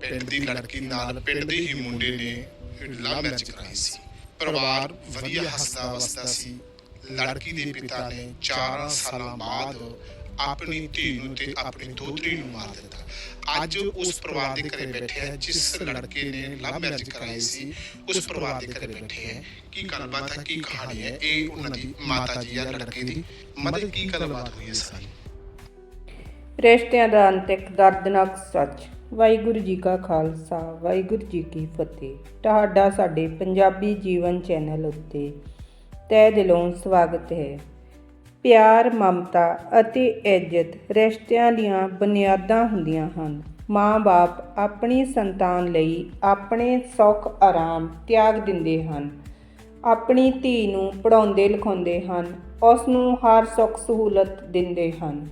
ਪਿੰਡ ਦੀ ਲੜਕੀ ਨਾਲ ਪਿੰਡ ਦੇ ਹੀ ਮੁੰਡੇ ਨੇ ਲਵ ਮੈਰਿਜ ਕਰਾਈ ਸੀ। ਪਰਿਵਾਰ ਵਧੀਆ ਹੱਸਦਾ ਵਸਦਾ ਸੀ। ਲੜਕੀ ਦੇ ਪਿਤਾ ਨੇ 4 ਸਾਲਾਂ ਬਾਅਦ ਆਪਣੀ ਧੀ ਨੂੰ ਤੇ ਆਪਣੀ ਦੋਤਰੀ ਨੂੰ ਮਾਰ ਦਿੱਤਾ। ਅੱਜ ਉਸ ਪਰਿਵਾਰ ਦੇ ਘਰੇ ਬੈਠੇ ਆ ਜਿਸ ਲੜਕੇ ਨੇ ਲਵ ਮੈਰਿਜ ਕਰਾਈ ਸੀ ਉਸ ਪਰਿਵਾਰ ਦੇ ਘਰੇ ਬੈਠੇ ਆ। ਕੀ ਗੱਲਬਾਤ ਹੈ ਕੀ ਕਹਾਣੀ ਹੈ ਇਹ ਉਹਨਾਂ ਦੀ ਮਾਤਾ ਜੀ ਆ ਲੜਕੇ ਦੀ ਮਤਲਬ ਕੀ ਗੱਲਬਾਤ ਹੋਈ ਹੈ ਸਾਰੀ? ਰਿਸ਼ਤਿਆਂ ਦਾ ਅੰਤ ਇੱਕ ਦਰਦਨਾਕ ਸੱਚ ਵਾਹਿਗੁਰੂ ਜੀ ਕਾ ਖਾਲਸਾ, ਵਾਹਿਗੁਰੂ ਜੀ ਕੀ ਫਤਿਹ। ਤੁਹਾਡਾ ਸਾਡੇ ਪੰਜਾਬੀ ਜੀਵਨ ਚੈਨਲ ਉੱਤੇ ਤਹਿ ਦਿਲੋਂ ਸਵਾਗਤ ਹੈ। ਪਿਆਰ, ਮਮਤਾ ਅਤੇ ਇੱਜ਼ਤ ਰਿਸ਼ਤਿਆਂ ਦੀਆਂ ਬੁਨਿਆਦਾਂ ਹੁੰਦੀਆਂ ਹਨ। ਮਾਂ-ਬਾਪ ਆਪਣੀ ਸੰਤਾਨ ਲਈ ਆਪਣੇ ਸੁੱਖ, ਆਰਾਮ, ਤਿਆਗ ਦਿੰਦੇ ਹਨ। ਆਪਣੀ ਧੀ ਨੂੰ ਪੜਾਉਂਦੇ ਲਿਖਾਉਂਦੇ ਹਨ। ਉਸ ਨੂੰ ਹਰ ਸੁੱਖ ਸਹੂਲਤ ਦਿੰਦੇ ਹਨ।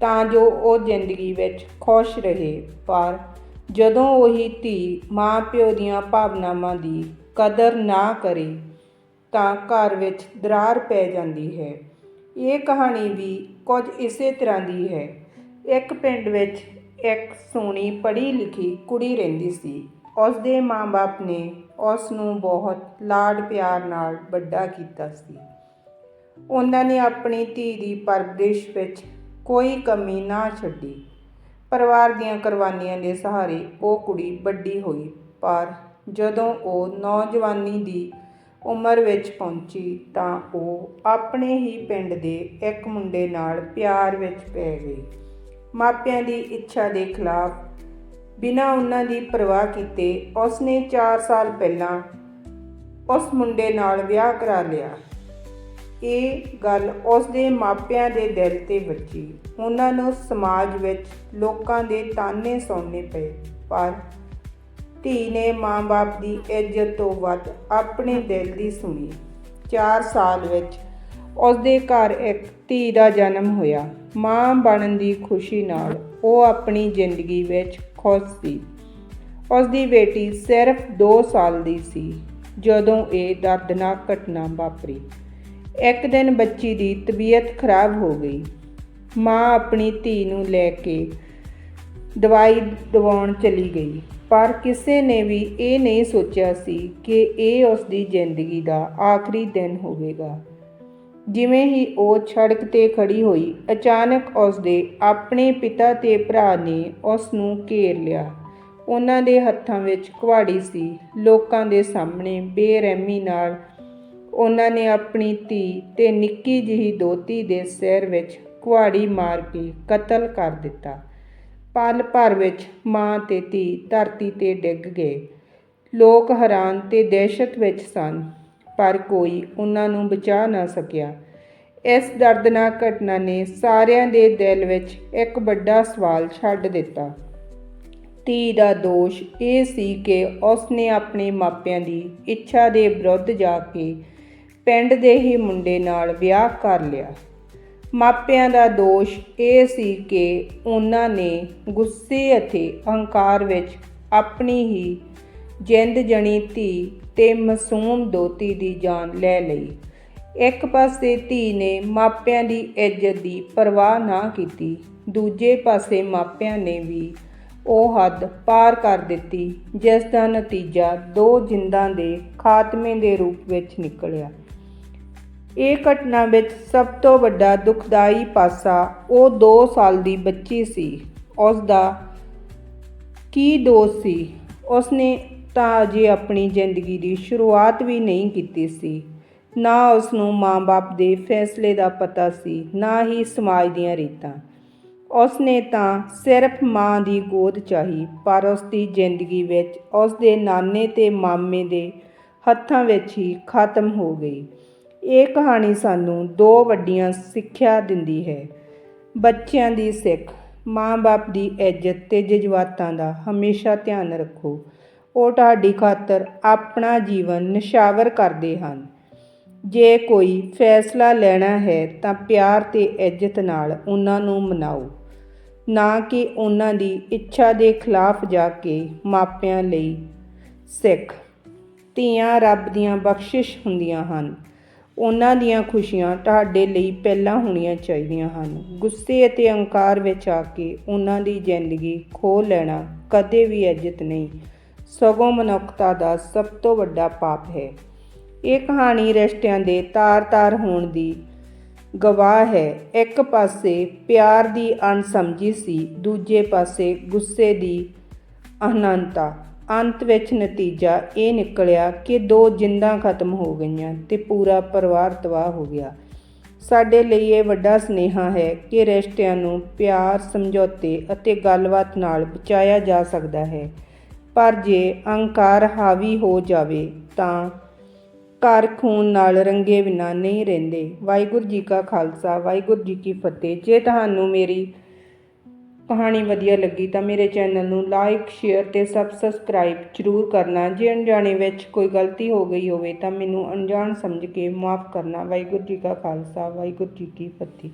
ਤਾਂ ਜੋ ਉਹ ਜ਼ਿੰਦਗੀ ਵਿੱਚ ਖੁਸ਼ ਰਹੇ। ਪਰ ਜਦੋਂ ਉਹੀ ਧੀ ਮਾਂ ਪਿਓ ਦੀਆਂ ਭਾਵਨਾਵਾਂ ਦੀ ਕਦਰ ਨਾ ਕਰੇ, ਤਾਂ ਘਰ ਵਿੱਚ ਦਰਾਰ ਪੈ ਜਾਂਦੀ ਹੈ। ਇਹ ਕਹਾਣੀ ਵੀ ਕੁਝ ਇਸੇ ਤਰ੍ਹਾਂ ਦੀ ਹੈ। ਇੱਕ ਪਿੰਡ ਵਿੱਚ ਇੱਕ ਸੋਹਣੀ ਪੜ੍ਹੀ ਲਿਖੀ ਕੁੜੀ ਰਹਿੰਦੀ ਸੀ। ਉਸ ਦੇ ਮਾਂ-ਬਾਪ ਨੇ ਉਸ ਨੂੰ ਬਹੁਤ ਲਾਡ ਪਿਆਰ ਨਾਲ ਵੱਡਾ ਕੀਤਾ ਸੀ। ਉਹਨਾਂ ਨੇ ਆਪਣੀ ਧੀ ਦੀ ਪਰਵਰਿਸ਼ ਵਿੱਚ ਕੋਈ ਕਮੀ ਨਾ ਛੱਡੀ। ਪਰਿਵਾਰ ਦੀਆਂ ਕੁਰਬਾਨੀਆਂ ਦੇ ਸਹਾਰੇ ਉਹ ਕੁੜੀ ਵੱਡੀ ਹੋਈ। ਪਰ ਜਦੋਂ ਉਹ ਨੌਜਵਾਨੀ ਦੀ ਉਮਰ ਵਿੱਚ ਪਹੁੰਚੀ ਤਾਂ ਉਹ ਆਪਣੇ ਹੀ ਪਿੰਡ ਦੇ ਇੱਕ ਮੁੰਡੇ ਨਾਲ ਪਿਆਰ ਵਿੱਚ ਪੈ ਗਈ। ਮਾਪਿਆਂ ਦੀ ਇੱਛਾ ਦੇ ਖਿਲਾਫ ਬਿਨਾਂ ਉਹਨਾਂ ਦੀ ਪਰਵਾਹ ਕੀਤੇ ਉਸਨੇ 4 ਸਾਲ ਪਹਿਲਾਂ ਉਸ ਮੁੰਡੇ ਨਾਲ ਵਿਆਹ ਕਰਾ ਲਿਆ। ਇਹ ਗੱਲ ਉਸ ਦੇ ਮਾਪਿਆਂ ਦੇ ਦਿਲ ਤੇ ਵੱਜੀ? ਉਹਨਾਂ ਨੂੰ ਸਮਾਜ ਵਿੱਚ ਲੋਕਾਂ ਦੇ ਤਾਨੇ ਸੌਣੇ ਪਏ, ਪਰ ਧੀ ਨੇ ਮਾਂ-ਬਾਪ ਦੀ ਇੱਜ਼ਤ ਤੋਂ ਵੱਧ ਆਪਣੇ ਦਿਲ ਦੀ ਸੁਣੀ। 4 ਸਾਲ ਵਿੱਚ ਉਸ ਦੇ ਘਰ ਇੱਕ ਧੀ ਦਾ ਜਨਮ ਹੋਇਆ। ਮਾਂ ਬਣਨ ਦੀ ਖੁਸ਼ੀ ਨਾਲ ਉਹ ਆਪਣੀ ਜ਼ਿੰਦਗੀ ਵਿੱਚ ਖੁਸ਼ ਸੀ। ਉਸ ਦੀ ਬੇਟੀ ਸਿਰਫ 2 ਸਾਲ ਦੀ ਸੀ, ਜਦੋਂ ਇਹ ਦਰਦਨਾਕ ਘਟਨਾ ਵਾਪਰੀ। ਇੱਕ ਦਿਨ ਬੱਚੀ ਦੀ ਤਬੀਅਤ ਖਰਾਬ ਹੋ ਗਈ। ਮਾਂ ਆਪਣੀ ਧੀ ਨੂੰ ਲੈ ਕੇ ਦਵਾਈ ਦਵਾਉਣ ਚਲੀ ਗਈ। ਪਰ ਕਿਸੇ ਨੇ ਵੀ ਇਹ ਨਹੀਂ ਸੋਚਿਆ ਸੀ ਕਿ ਇਹ ਉਸ ਦੀ ਜ਼ਿੰਦਗੀ ਦਾ ਆਖਰੀ ਦਿਨ ਹੋਵੇਗਾ। ਜਿਵੇਂ ਹੀ ਉਹ ਸੜਕ ਤੇ ਖੜੀ ਹੋਈ, ਅਚਾਨਕ ਉਸ ਦੇ ਆਪਣੇ ਪਿਤਾ ਤੇ ਭਰਾ ਨੇ ਉਸ ਨੂੰ ਘੇਰ ਲਿਆ। ਉਹਨਾਂ ਦੇ ਹੱਥਾਂ ਵਿੱਚ ਕੁਹਾੜੀ ਸੀ। ਲੋਕਾਂ ਦੇ ਸਾਹਮਣੇ ਬੇਰਹਿਮੀ ਨਾਲ ਉਹਨਾਂ ਨੇ ਆਪਣੀ ਧੀ ਤੇ ਨਿੱਕੀ ਜਿਹੀ ਦੋਤੀ ਦੇ ਸਿਰ ਵਿੱਚ ਕੁਹਾੜੀ ਮਾਰ ਕੇ ਕਤਲ ਕਰ ਦਿੱਤਾ। ਪਲ ਭਰ ਵਿੱਚ ਮਾਂ ਤੇ ਧੀ ਧਰਤੀ ਤੇ ਡਿੱਗ ਗਏ। ਲੋਕ ਹੈਰਾਨ ਤੇ ਦਹਿਸ਼ਤ ਵਿੱਚ ਸਨ, ਪਰ ਕੋਈ ਉਹਨਾਂ ਨੂੰ ਬਚਾ ਨਾ ਸਕਿਆ। ਇਸ ਦਰਦਨਾਕ ਘਟਨਾ ਨੇ ਸਾਰਿਆਂ ਦੇ ਦਿਲ ਵਿੱਚ ਇੱਕ ਵੱਡਾ ਸਵਾਲ ਛੱਡ ਦਿੱਤਾ। ਧੀ ਦਾ ਦੋਸ਼ ਇਹ ਸੀ ਕਿ ਉਸਨੇ ਆਪਣੇ ਮਾਪਿਆਂ ਦੀ ਇੱਛਾ ਦੇ ਵਿਰੁੱਧ ਜਾ ਕੇ ਪਿੰਡ ਦੇ ਹੀ ਮੁੰਡੇ ਨਾਲ ਵਿਆਹ ਕਰ ਲਿਆ। ਮਾਪਿਆਂ ਦਾ ਦੋਸ਼ ਇਹ ਸੀ ਕਿ ਉਹਨਾਂ ਨੇ ਗੁੱਸੇ ਅਤੇ ਅਹੰਕਾਰ ਵਿੱਚ ਆਪਣੀ ਹੀ ਜਿੰਦ ਜਣੀ ਧੀ ਤੇ ਮਾਸੂਮ ਦੋਤੀ ਦੀ ਜਾਨ ਲੈ ਲਈ। ਇੱਕ ਪਾਸੇ ਧੀ ਨੇ ਮਾਪਿਆਂ ਦੀ ਇੱਜ਼ਤ ਦੀ ਪਰਵਾਹ ਨਾ ਕੀਤੀ, ਦੂਜੇ ਪਾਸੇ ਮਾਪਿਆਂ ਨੇ ਵੀ ਉਹ ਹੱਦ ਪਾਰ ਕਰ ਦਿੱਤੀ, ਜਿਸ ਦਾ ਨਤੀਜਾ ਦੋ ਜਿੰਦਾਂ ਦੇ ਖਾਤਮੇ ਦੇ ਰੂਪ ਵਿੱਚ ਨਿਕਲਿਆ। ਇਹ ਘਟਨਾ ਵਿੱਚ ਸਭ ਤੋਂ ਵੱਡਾ ਦੁਖਦਾਈ ਪਾਸਾ ਉਹ 2 ਸਾਲ ਦੀ ਬੱਚੀ ਸੀ। ਉਸ ਦਾ ਕੀ ਦੋਸ਼ ਸੀ? ਉਸਨੇ ਤਾਂ ਅਜੇ ਆਪਣੀ ਜ਼ਿੰਦਗੀ ਦੀ ਸ਼ੁਰੂਆਤ ਵੀ ਨਹੀਂ ਕੀਤੀ ਸੀ। ਨਾ ਉਸ ਨੂੰ ਮਾਂ-ਬਾਪ ਦੇ ਫੈਸਲੇ ਦਾ ਪਤਾ ਸੀ, ਨਾ ਹੀ ਸਮਾਜ ਦੀਆਂ ਰੀਤਾਂ। ਉਸ ਨੇ ਤਾਂ ਸਿਰਫ ਮਾਂ ਦੀ ਗੋਦ ਚਾਹੀ, ਪਰ ਉਸ ਦੀ ਜ਼ਿੰਦਗੀ ਵਿੱਚ ਉਸ ਦੇ ਨਾਨੇ ਤੇ ਮਾਮੇ ਦੇ ਹੱਥਾਂ ਵਿੱਚ ਹੀ ਖਤਮ ਹੋ ਗਈ। ਇਹ ਕਹਾਣੀ ਸਾਨੂੰ ਦੋ ਵੱਡੀਆਂ ਸਿੱਖਿਆ ਦਿੰਦੀ ਹੈ। ਬੱਚਿਆਂ ਦੀ ਸਿੱਖ, ਮਾਂ-ਬਾਪ ਦੀ ਇੱਜ਼ਤ ਤੇ ਜਜ਼ਬਾਤਾਂ ਦਾ ਹਮੇਸ਼ਾ ਧਿਆਨ ਰੱਖੋ। ਉਹ ਤੁਹਾਡੀ ਖਾਤਰ ਆਪਣਾ ਜੀਵਨ ਨਿਸ਼ਾਵਰ ਕਰਦੇ ਹਨ। ਜੇ ਕੋਈ ਫੈਸਲਾ ਲੈਣਾ ਹੈ ਤਾਂ ਪਿਆਰ ਤੇ ਇੱਜ਼ਤ ਨਾਲ ਉਹਨਾਂ ਨੂੰ ਮਨਾਓ। ਨਾ ਕਿ ਉਹਨਾਂ ਦੀ ਇੱਛਾ ਦੇ ਖਿਲਾਫ ਜਾ ਕੇ ਮਾਪਿਆਂ ਲਈ। ਸਿੱਖ, ਧੀਆਂ ਰੱਬ ਦੀਆਂ ਬਖਸ਼ਿਸ਼ ਹੁੰਦੀਆਂ ਹਨ। ਉਹਨਾਂ ਦੀਆਂ ਖੁਸ਼ੀਆਂ ਤੁਹਾਡੇ ਲਈ ਪਹਿਲਾਂ ਹੋਣੀਆਂ ਚਾਹੀਦੀਆਂ ਹਨ। ਗੁੱਸੇ ਅਤੇ ਅਹੰਕਾਰ ਵਿੱਚ ਆ ਕੇ ਉਹਨਾਂ ਦੀ ਜ਼ਿੰਦਗੀ ਖੋਹ ਲੈਣਾ ਕਦੇ ਵੀ ਇੱਜ਼ਤ ਨਹੀਂ। ਸਗੋਂ ਮਨੁੱਖਤਾ ਦਾ ਸਭ ਤੋਂ ਵੱਡਾ ਪਾਪ ਹੈ। ਇਹ ਕਹਾਣੀ ਰਿਸ਼ਤਿਆਂ ਦੇ ਤਾਰ-ਤਾਰ ਹੋਣ ਦੀ ਗਵਾਹ ਹੈ। ਇੱਕ ਪਾਸੇ ਪਿਆਰ ਦੀ ਅਣਸਮਝੀ ਸੀ, ਦੂਜੇ ਪਾਸੇ ਗੁੱਸੇ ਦੀ ਅਨੰਤਾ ਅੰਤ ਵਿੱਚ ਨਤੀਜਾ ਇਹ ਨਿਕਲਿਆ ਕਿ ਦੋ ਜਿੰਦਾਂ ਖਤਮ ਹੋ ਗਈਆਂ ਤੇ ਪੂਰਾ ਪਰਿਵਾਰ ਤਬਾਹ ਹੋ ਗਿਆ। ਸਾਡੇ ਲਈ ਇਹ ਵੱਡਾ ਸਨੇਹਾ ਹੈ ਕਿ ਰਿਸ਼ਤਿਆਂ ਨੂੰ ਪਿਆਰ, ਸਮਝੌਤੇ ਅਤੇ ਗੱਲਬਾਤ ਨਾਲ ਬਚਾਇਆ ਜਾ ਸਕਦਾ ਹੈ। ਪਰ ਜੇ ਅਹੰਕਾਰ ਹਾਵੀ ਹੋ ਜਾਵੇ ਤਾਂ ਘਰ ਖੂਨ ਨਾਲ ਰੰਗੇ ਬਿਨਾਂ ਨਹੀਂ ਰਹਿੰਦੇ। ਵਾਹਿਗੁਰੂ ਜੀ ਕਾ ਖਾਲਸਾ, ਵਾਹਿਗੁਰੂ ਜੀ ਕੀ ਫਤਿਹ। ਜੇ ਤੁਹਾਨੂੰ ਮੇਰੀ ਕਹਾਣੀ ਵਧੀਆ ਲੱਗੀ ਤਾਂ ਮੇਰੇ ਚੈਨਲ ਨੂੰ ਲਾਈਕ ਸ਼ੇਅਰ ਤੇ ਸਬ ਸਬਸਕ੍ਰਾਈਬ ਜ਼ਰੂਰ ਕਰਨਾ। ਜੇ ਅਣਜਾਣੇ ਵਿੱਚ ਕੋਈ ਗਲਤੀ ਹੋ ਗਈ ਹੋਵੇ ਤਾਂ ਮੈਨੂੰ ਅਣਜਾਣ ਸਮਝ ਕੇ ਮਾਫ ਕਰਨਾ। ਵਾਹਿਗੁਰੂ ਜੀ ਕਾ ਖਾਲਸਾ, ਵਾਹਿਗੁਰੂ ਜੀ ਕੀ ਫਤਿਹ।